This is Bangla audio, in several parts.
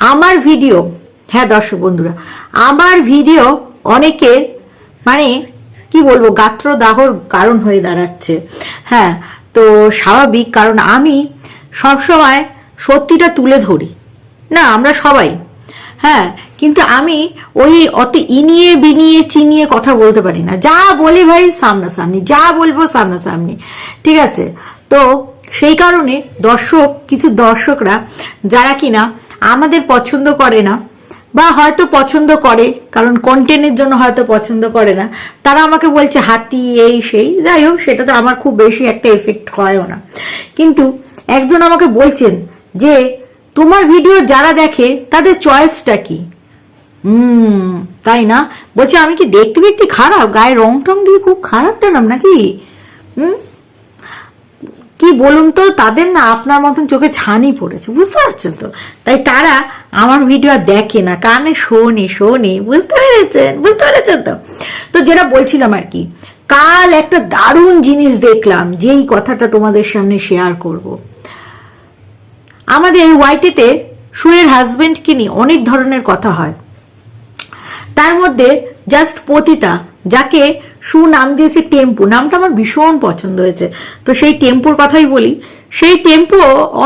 আমার ভিডিও হ্যাঁ দর্শক বন্ধুরা, আমার ভিডিও অনেকের মানে কি বলব, গাত্রদাহর কারণ হয়ে দাঁড়াচ্ছে। হ্যাঁ তো স্বাভাবিক, কারণ আমি সবসময় সত্যিটা তুলে ধরি। না, আমরা সবাই। হ্যাঁ কিন্তু আমি ওই অত ইনিয়ে বিনিয়ে চিনিয়ে কথা বলতে পারি না। যা বলি ভাই সামনাসামনি, যা বলব সামনাসামনি, ঠিক আছে? তো সেই কারণে দর্শক, কিছু দর্শকরা, যারা কিনা আমাদের পছন্দ করে না, বা হয়তো পছন্দ করে, কারণ কন্টেন্টের জন্য হয়তো পছন্দ করে না, তারা আমাকে বলছে হাতি, এই, সেই, যাই হোক, সেটা তো আমার খুব বেশি একটা এফেক্ট হয়ও না। কিন্তু একজন আমাকে বলছেন যে, তোমার ভিডিও যারা দেখে, তাদের চয়েসটা কি? হুম, তাই না? বলছে, আমি কি দেখতে দেখতে খারাপ? গায়ে রং টং দিয়ে খুব খারাপ টানাম নাকি? হুম কি বলুন তো, তাদের না আপনার মতন চোখে ছানি পড়েছে, বুঝতে পারছেন তো? তাই তারা আমার ভিডিও দেখে না, কানে শোনে শোনে, বুঝতে পেরেছেন? বুঝতে পেরেছেন তো? তো যেটা বলছিলাম আর কি, কাল একটা দারুণ জিনিস দেখলাম, যেই কথাটা তোমাদের সামনে শেয়ার করব। আমাদের ওয়াইটিতে সুয়ের হাজবেন্ডকে নিয়ে অনেক ধরনের কথা হয়। তার মধ্যে জাস্ট পতিতা, যাকে সু নাম দিয়েছে টেম্পু। নামটা আমার ভীষণ পছন্দ হয়েছে। তো সেই টেম্পুর কথাই বলি। সেই টেম্পু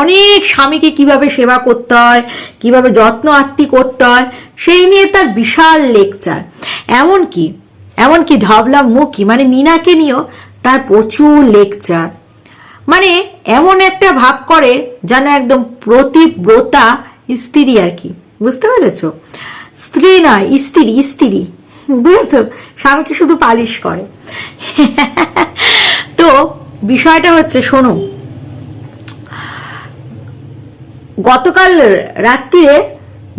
অনেক স্বামীকে কীভাবে সেবা করতে হয়, কীভাবে যত্ন আত্মি করতে হয়, সেই নিয়ে তার বিশাল লেকচার। এমনকি এমনকি ধবলা মুখী মানে মিনাকে নিয়েও তার প্রচুর লেকচার। মানে এমন একটা ভাব করে যেন একদম প্রতিব্রতা স্ত্রী আর কি। বুঝতে পেরেছ? স্ত্রী নয়, স্ত্রী স্ত্রী। বুঝেছ? স্বামীকে শুধু পালিশ করে। তো বিষয়টা হচ্ছে, শোনো। গতকাল রাত্রিরে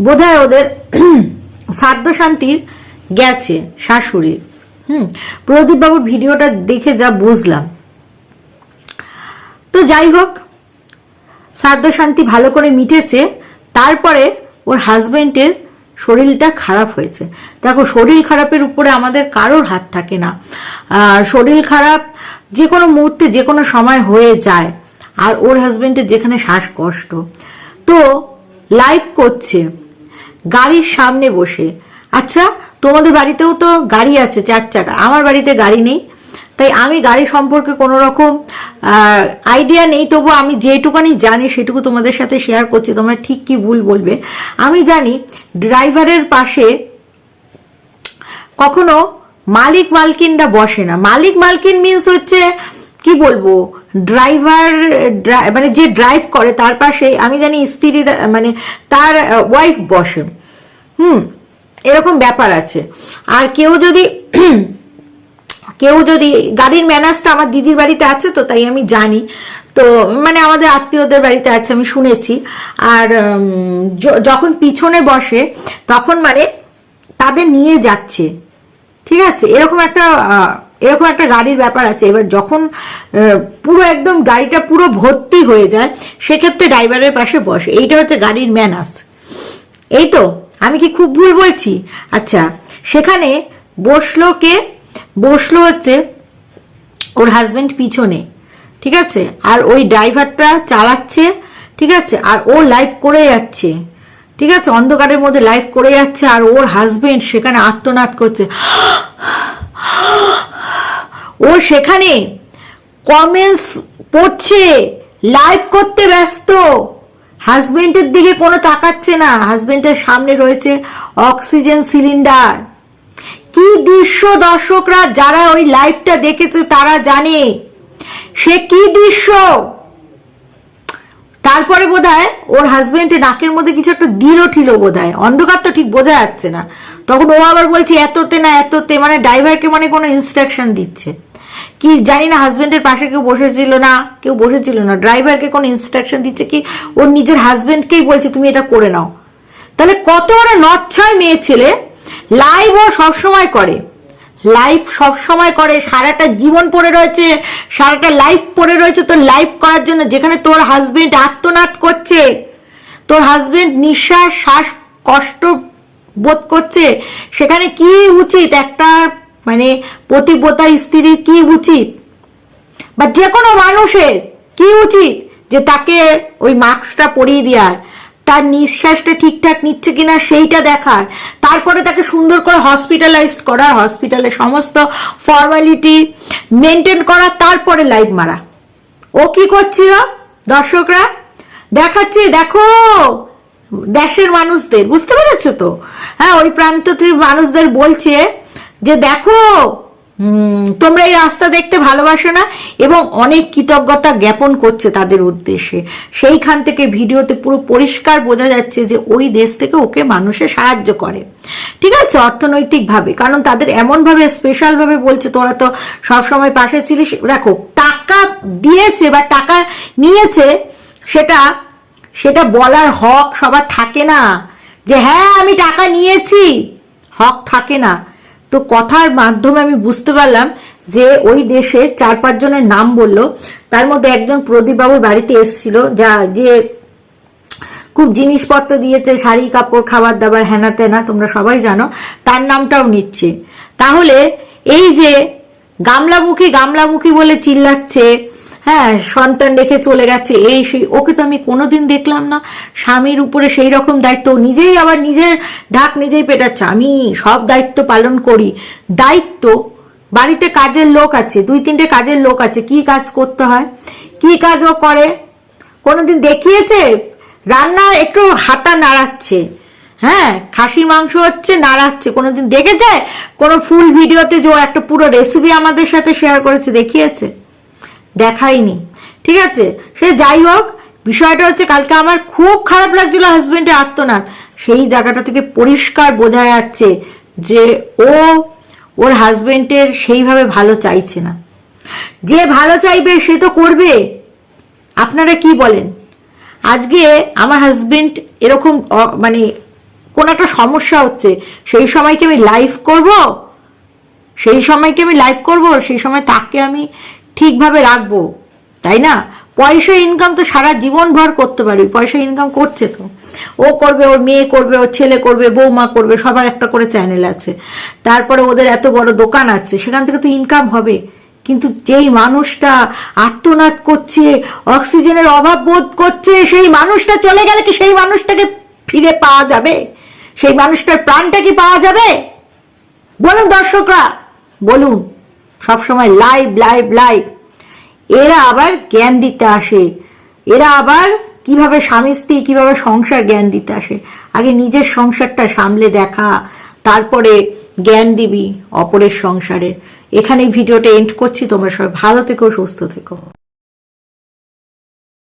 বোধহয় ওদের সাধ্য শান্তির গেছে শাশুড়ির হুম? প্রদীপ বাবুর ভিডিওটা দেখে যা বুঝলাম। তো যাই হোক শ্রাদ্ধ শান্তি ভালো করে মিটেছে। তারপরে ওর হাজবেন্ডের শরীরটা খারাপ হয়েছে। দেখো, শরীর খারাপের উপরে আমাদের কারোর হাত থাকে না। শরীর খারাপ যে কোনো মুহূর্তে, যে কোনো সময় হয়ে যায়। আর ওর হাজবেন্ডের যেখানে শ্বাসকষ্ট। তো লাইভ করছে। গাড়ির সামনে বসে। আচ্ছা তোমাদের বাড়িতেও তো গাড়ি আছে, চার চাকা। আমার বাড়িতে গাড়ি নেই। তাই আমি গাড়ি সম্পর্কে কোনো রকম আইডিয়া নেই, তবু আমি যেটুকানি জানি সেটুকু তোমাদের সাথে শেয়ার করছি, তোমরা ঠিক কি ভুল বলবে। আমি জানি ড্রাইভারের পাশে কখনো মালিক মালকিনরা বসে না। মালিক মালকিন মিন্স হচ্ছে, কি বলব ড্রাইভার মানে যে ড্রাইভ করে তার পাশে, আমি জানি স্ত্রী মানে তার ওয়াইফ বসে। হুম, এরকম ব্যাপার আছে। আর কেউ যদি কেউ যদি, গাড়ির ম্যানাজটা আমার দিদির বাড়িতে আছে তো, তাই আমি জানি। তো মানে আমাদের আত্মীয়দের বাড়িতে আছে, আমি শুনেছি। আর যখন পিছনে বসে, তখন মানে তাদের নিয়ে যাচ্ছে। ঠিক আছে? এরকম একটা এরকম একটা গাড়ির ব্যাপার আছে। এবার যখন পুরো একদম গাড়িটা পুরো ভর্তি হয়ে যায়, সেক্ষেত্রে ড্রাইভারের পাশে বসে। এইটা হচ্ছে গাড়ির ম্যানাস এই তো? আমি কি খুব ভুল বলছি? আচ্ছা সেখানে বসল কে? বসল হচ্ছে ওর হাজবেন্ড পিছনে, ঠিক আছে? আর ওই ড্রাইভারটা চালাচ্ছে, ঠিক আছে? আর ও লাইভ করে যাচ্ছে, ঠিক আছে? অন্ধকারের মধ্যে লাইভ করে যাচ্ছে আর ওর হাজবেন্ড সেখানে আত্মনাদ করছে। ও সেখানে কমেন্টস পড়ছে লাইভ করতে ব্যস্ত। হাজবেন্ডের দিকে কোনো তাকাচ্ছে না। হাজবেন্ডের সামনে রয়েছে অক্সিজেন সিলিন্ডার কি দৃশ্য দর্শকরা যারা ওই লাইভটা দেখেছে তারা জানে? সে কি দৃশ্য? তারপরে বোধ হয় ওর হাজবেন্ডের নাকের মধ্যে কিছু একটা দিল ঠিল বোধহয়। অন্ধকার তো ঠিক বোঝা যাচ্ছে না। তখন ও আবার বলছে, এততে না, এততে। মানে ড্রাইভারকে মানে কোনো ইনস্ট্রাকশন দিচ্ছে। কি জানি না হাজবেন্ডের পাশে কেউ বসেছিল না, কেউ বসেছিল না। ড্রাইভারকে কোনো ইনস্ট্রাকশন দিচ্ছে কি? ওর নিজের হাজবেন্ডকেই বলছে, তুমি এটা করে নাও। তাহলে কত বড় নচ্ছয় মেয়ে ছেলে? লাইভ ও সবসময় করে। লাইভ সব সময় করে, সারাটা জীবন পড়ে রয়েছে, সারাটা লাইফ পড়ে রয়েছে, তোর লাইভ করার জন্য যেখানে তোর হাজবেন্ড আত্মনাদ করছে, তোর হাজবেন্ড নিঃশ্বাস, শ্বাস, কষ্ট বোধ করছে, সেখানে কি উচিত? একটা মানে প্রতিব্রতা স্ত্রীর কি উচিত? বা যে কোনো মানুষের কি উচিত যে তাকে ওই মাস্কটা পরিয়ে দেওয়ার? তার নিঃশ্বাসটা ঠিকঠাক নিচ্ছে কিনা সেইটা দেখার। তারপরে তাকে সুন্দর করে হসপিটালাইজড করা হসপিটালে সমস্ত ফর্মালিটি মেনটেন করা তারপরে লাইভ মারা। ও কি করছিল? দর্শকরা, দেখাচ্ছে, দেখো, দেশের মানুষদের, বুঝতে পেরেছ তো? হ্যাঁ ওই প্রান্ত থেকে মানুষদের বলছে যে, দেখো তোমরা এই রাস্তা দেখতে ভালোবাসো না এবং অনেক কৃতজ্ঞতা জ্ঞাপন করছে তাদের উদ্দেশ্যে। সেইখান থেকে ভিডিওতে পুরো পরিষ্কার বোঝা যাচ্ছে যে ওই দেশ থেকে ওকে মানুষে সাহায্য করে। ঠিক আছে? অর্থনৈতিকভাবে। কারণ তাদের এমনভাবে স্পেশালভাবে বলছে, তোরা তো সবসময় পাশে ছিলিস। দেখো, টাকা দিয়েছে বা টাকা নিয়েছে, সেটা সেটা বলার হক সবার থাকে না। যে হ্যাঁ আমি টাকা নিয়েছি। হক থাকে না। তো কথার মাধ্যমে আমি বুঝতে পারলাম যে ওই দেশে চার পাঁচজনের নাম বলল। তার মধ্যে একজন প্রদীপবাবুর বাড়িতে এসেছিল, যা যে খুব জিনিসপত্র দিয়েছে, শাড়ি, কাপড়, খাবার দাবার, হেনা তেনা, তোমরা সবাই জানো, তার নামটাও নিচ্ছে। তাহলে এই যে গামলামুখী গামলামুখী বলে চিল্লাচ্ছে হ্যাঁ সন্তান রেখে চলে গেছে। এই সেই, ওকে তো আমি কোনোদিন দেখলাম না। স্বামীর উপরে সেই রকম দায়িত্ব। নিজেই আবার নিজের ঢাক নিজেই পেটাচ্ছে। আমি সব দায়িত্ব পালন করি। দায়িত্ব, বাড়িতে কাজের লোক আছে, দুই তিনটে কাজের লোক আছে। কি কাজ করতে হয়? কি কাজ ও করে? কোনোদিন দেখিয়েছে? রান্না একটু হাতা নাড়াচ্ছে। হ্যাঁ খাসি মাংস হচ্ছে, নাড়াচ্ছে। কোনোদিন দেখেছে? কোনো ফুল ভিডিওতে যে একটা পুরো রেসিপি আমাদের সাথে শেয়ার করেছে, দেখিয়েছে? দেখাইনি ঠিক আছে? সে যাই হোক, বিষয়টা হচ্ছে কালকে আমার খুব খারাপ লাগছিল হাজবেন্ডের আত্মনাথ সেই জায়গাটা থেকে পরিষ্কার বোঝা যাচ্ছে যে ও ওর হাজবেন্ডের সেইভাবে ভালো চাইছে না। যে ভালো চাইবে সে তো করবে। আপনারা কি বলেন? আজকে আমার হাজবেন্ড এরকম মানে কোন একটা সমস্যা হচ্ছে। সেই সময় কি আমি লাইভ করব? সেই সময় কি আমি লাইভ করব? সেই সময় তাকে আমি ঠিকভাবে রাখব, তাই না? পয়সা ইনকাম তো সারা জীবন ভর করতে পারবি, পয়সা ইনকাম করছে তো। ও করবে, ওর মেয়ে করবে, ওর ছেলে করবে, বৌমা করবে, সবার একটা করে চ্যানেল আছে। তারপরে ওদের এত বড় দোকান আছে, সেখান থেকে তো ইনকাম হবে। কিন্তু যেই মানুষটা আত্মনাদ করছে, অক্সিজেনের অভাব বোধ করছে, সেই মানুষটা চলে গেলে কি সেই মানুষটাকে ফিরে পাওয়া যাবে? সেই মানুষটার প্রাণটা কি পাওয়া যাবে? বলুন দর্শকরা, বলুন। সবসময় লাইভ লাইভ লাইভ। এরা আবার জ্ঞান দিতে আসে। এরা আবার কীভাবে স্বামী, স্ত্রী, কীভাবে সংসার জ্ঞান দিতে আসে। আগে নিজের সংসারটা সামলে দেখা, তারপরে জ্ঞান দিবি অপরের সংসারে। এখানে ভিডিওটা এন্ড করছি। তোমরা সবাই ভালো থেকো, সুস্থ থেকো।